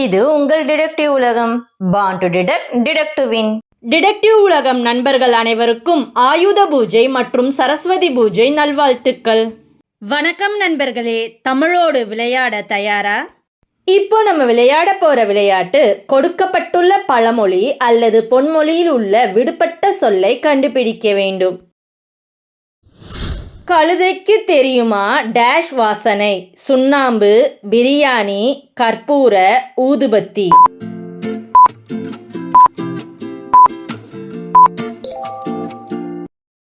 இது உங்கள் டிடெக்டிவ் உலகம். பான் டு டிடெக்ட் டிடெக்டிவின் வின் டிடெக்டிவ் உலகம் நண்பர்கள் அனைவருக்கும் ஆயுத பூஜை மற்றும் சரஸ்வதி பூஜை நல்வாழ்த்துக்கள். வணக்கம் நண்பர்களே தமிழோடு விளையாட தயாரா? இப்போ நம்ம விளையாட போற விளையாட்டு கொடுக்கப்பட்டுள்ள பழமொழி அல்லது பொன்மொழியில் உள்ள விடுபட்ட சொல்லை கண்டுபிடிக்க வேண்டும். கழுதைக்கு தெரியுமா டேஷ் வாசனை? சுண்ணாம்பு பிரியாணி கற்பூர ஊதுபத்தி.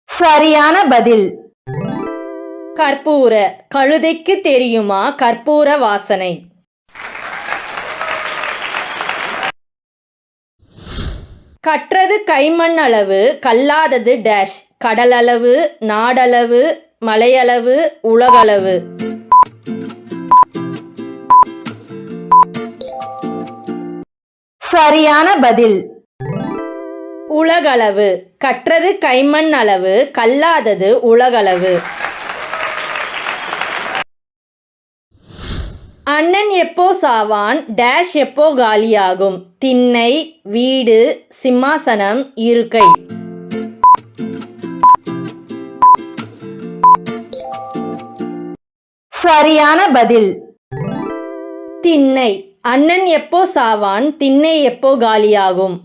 சரியான பதில். கற்பூர. கழுதைக்கு தெரியுமா கற்பூர வாசனை? கற்றது கைமண் அளவு கல்லாதது டேஷ். கடலளவு நாடளவு மலையளவு உலகளவு. சரியான பதில். உலகளவு. கற்றது கைமண் அளவு கல்லாதது உலகளவு. அண்ணன் எப்போ சாவான் டேஷ் எப்போ காலியாகும்? திண்ணை வீடு சிம்மாசனம் இருக்கை. சரியான பதில். திண்ணை. அண்ணன் எப்போ சாவான்? திண்ணை எப்போ காலியாகும்?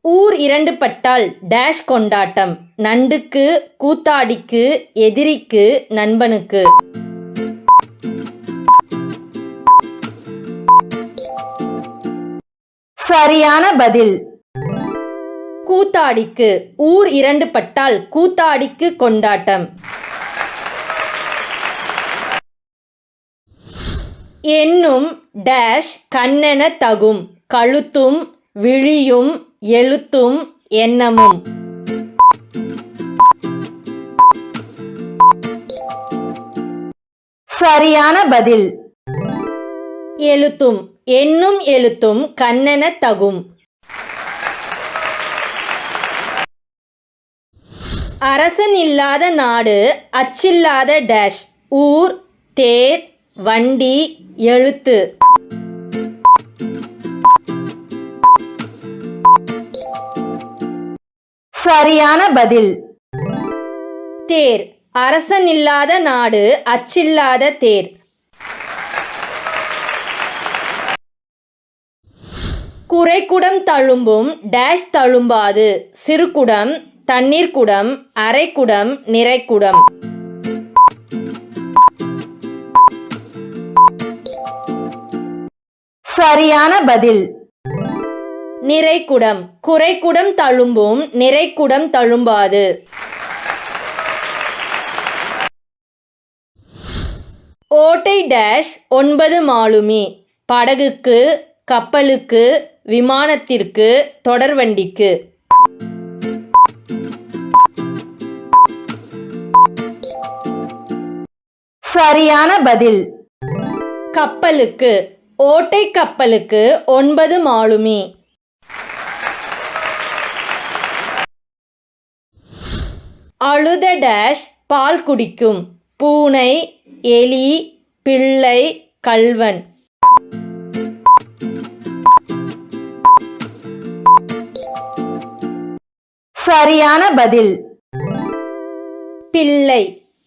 ஊர் இரண்டு பட்டால் டேஷ் கொண்டாட்டம். நண்டுக்கு கூத்தாடிக்கு எதிரிக்கு நண்பனுக்கு. சரியான பதில். கூத்தாடிக்கு ஊர் இரண்டு பட்டால் கூத்தாடிக்கு கொண்டாட்டம். என்னும் டேஷ் கண்ணென தகும் கழுத்தும் விழியும் எழுத்தும் எண்ணமும். சரியான பதில். எழுத்தும் என்னும் எழுத்தும் கண்ணென தகும் அரசன் இல்லாத நாடு அச்சில்லாத டேஷ் ஊர் தேர் வண்டி எழுத்து. சரியான பதில். தேர் அரசன் இல்லாத நாடு அச்சில்லாத தேர். குறைக்குடம் தழும்பும் டேஷ் தழும்பாது சிறுகுடம் தண்ணீர் குடம் அரைக்குடம் நிறைக்குடம். சரியான பதில். நிறைக்குடம். குறைக்குடம் தழும்பும் நிறைக்குடம் தழும்பாது. ஓட்டை டேஷ் ஒன்பது மாலுமி. படகுக்கு கப்பலுக்கு விமானத்திற்கு தொடர்வண்டிக்கு சரியான பதில். கப்பலுக்கு ஓட்டை கப்பலுக்கு ஒன்பது மாலுமி. அழுத டேஷ் பால் குடிக்கும். பூனை எலி பிள்ளை கள்வன். சரியான பதில். பிள்ளை.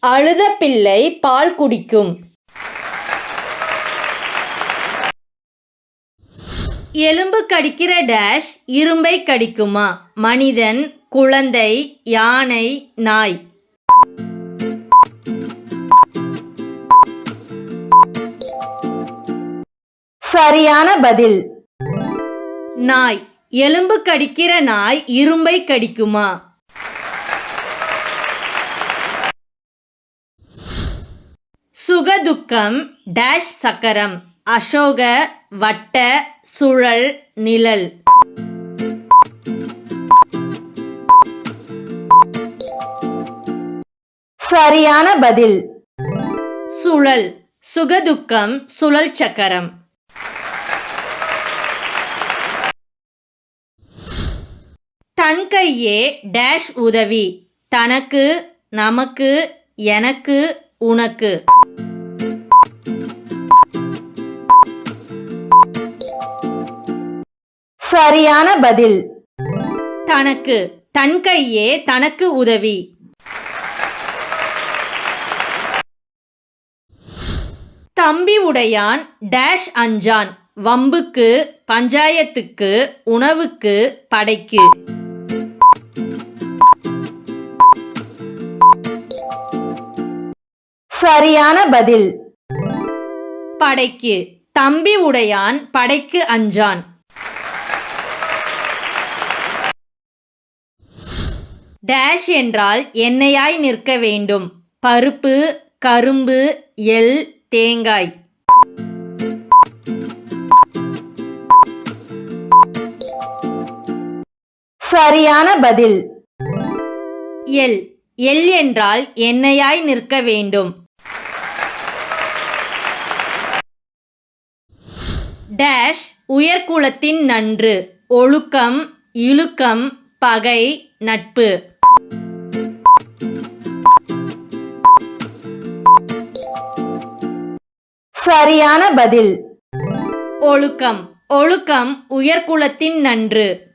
அழுத பிள்ளை பால் குடிக்கும். எலும்பு கடிக்கிற டேஷ் இரும்பை கடிக்குமா? மனிதன் குழந்தை யானை நாய். சரியான பதில். நாய். எலும்பு கடிக்கிற நாய் இரும்பை கடிக்குமா? சுகதுக்கம் டேஷ் சக்கரம் அசோக வட்ட சுழல் நிழல். சரியான பதில். சுழல் சுகதுக்கம் சுழல் சக்கரம். தன் கையே டேஷ் உதவி தனக்கு நமக்கு எனக்கு உனக்கு. சரியான பதில். தனக்கு தன் கையே தனக்கு உதவி. தம்பி உடையான் டேஷ் அஞ்சான் வம்புக்கு பஞ்சாயத்துக்கு உணவுக்கு படைக்கு. சரியான பதில். படைக்கு தம்பி உடையான் படைக்கு அஞ்சான். டேஷ் என்றால் எண்ணெயாய் நிற்க வேண்டும். பருப்பு கரும்பு எள் தேங்காய். சரியான பதில். எள். எள் என்றால் எண்ணெயாய் நிற்க வேண்டும். டேஷ் உயர்குலத்தின் நன்று. ஒழுக்கம் இழுக்கம் பகை நட்பு. சரியான பதில். ஒழுக்கம் ஒழுக்கம் உயர்குலத்தின் நன்று.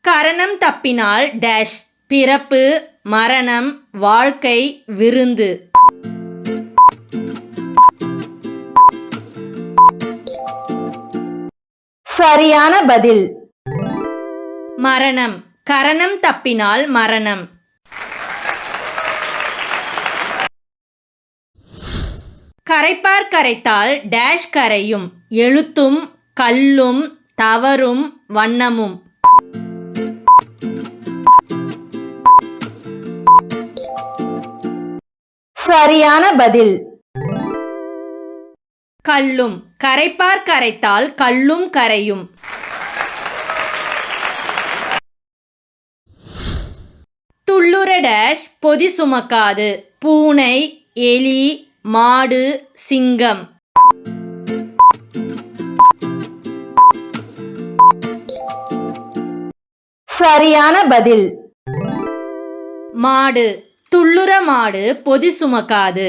கரணம் தப்பினால் டேஷ் பிறப்பு மரணம் வாழ்க்கை விருந்து. சரியான பதில். மரணம் கரணம் தப்பினால் மரணம். கரைப்பார் கரைத்தால் டேஷ் கரையும் எழுத்தும் கல்லும் தவறும் வண்ணமும். சரியான பதில். கல்லும் கரைப்பார் கரைத்தால் கல்லும் கரையும். துள்ளுர டேஷ் பொதி சுமக்காது. பூனை எலி மாடு சிங்கம். சரியான பதில். மாடு துள்ளுர மாடு பொதி சுமக்காது.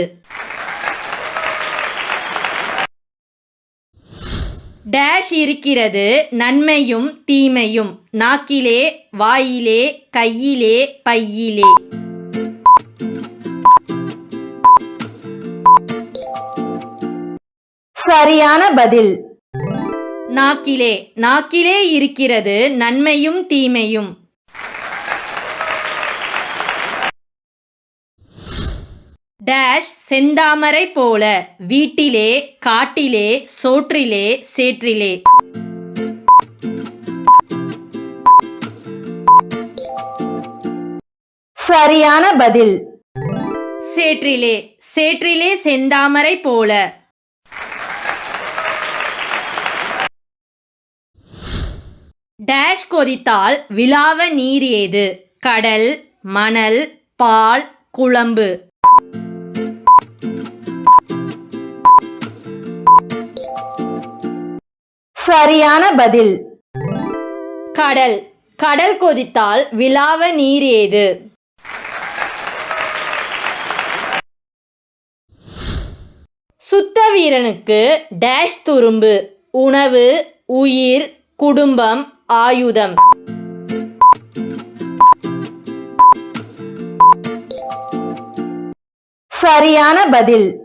டேஷ் இருக்கிறது நன்மையும் தீமையும் நாக்கிலே வாயிலே கையிலே பையிலே. சரியான பதில். நாக்கிலே நாக்கிலே இருக்கிறது நன்மையும் தீமையும். டேஷ் செந்தாமரை போல வீட்டிலே காட்டிலே சோற்றிலே சேற்றிலே. சரியான பதில். சேற்றிலே சேற்றிலே செந்தாமரை போல. டேஷ் கொதித்தால் விலாவ நீர் ஏது? கடல் மணல் பால் குழம்பு. சரியான பதில். கடல். கடல் கொதித்தால் விலாவ நீர் ஏது? சுத்த வீரனுக்கு டேஷ் துரும்பு. உணவு உயிர் குடும்பம் ஆயுதம். சரியான பதில்.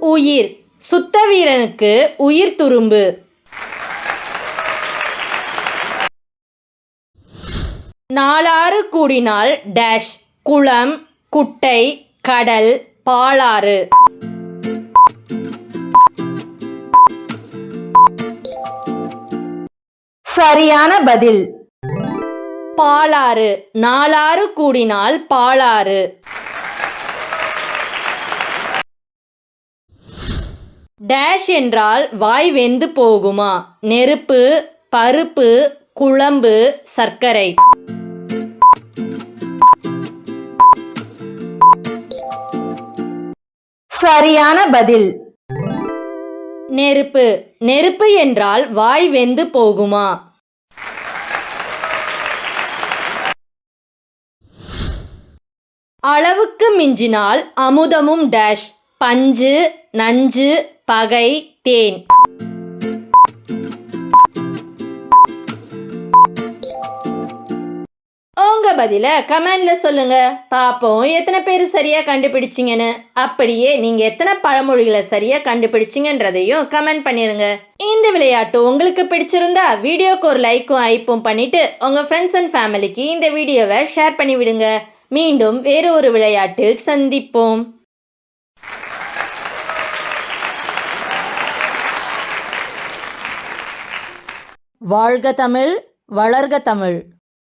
உயிர். சுத்த வீரனுக்கு உயிர் துரும்பு. நாலாறு கூடினால் டேஷ். குளம் குட்டை கடல் பாலாறு. சரியான பதில். பாலாறு. நாலாறு கூடினால் பாலாறு. டேஷ் என்றால் வாய் வெந்து போகுமா? நெருப்பு பருப்பு குழம்பு சர்க்கரை. சரியான பதில். நெருப்பு. நெருப்பு என்றால் வாய் வெந்து போகுமா? அளவுக்கு மிஞ்சினால் அமுதமும் டேஷ் பஞ்சு நஞ்சு பகை தேன். உங்கள் பதிலை கமெண்ட்ல சொல்லுங்கள் பார்ப்போம் எத்தனை பேர் சரியாக கண்டுபிடிச்சிங்கன்னு. அப்படியே நீங்கள் எத்தனை பழமொழிகளை சரியாக கண்டுபிடிச்சிங்கன்றதையும் கமெண்ட் பண்ணிடுங்க இந்த விளையாட்டு உங்களுக்கு பிடிச்சிருந்தா வீடியோக்கு ஒரு லைக்கும் ஐப்பும் பண்ணிட்டு உங்கள் ஃப்ரெண்ட்ஸ் அண்ட் ஃபேமிலிக்கு இந்த வீடியோவை ஷேர் பண்ணி விடுங்க. மீண்டும் வேறு ஒரு விளையாட்டில் சந்திப்போம். வாழ்க தமிழ் வளர்க தமிழ்.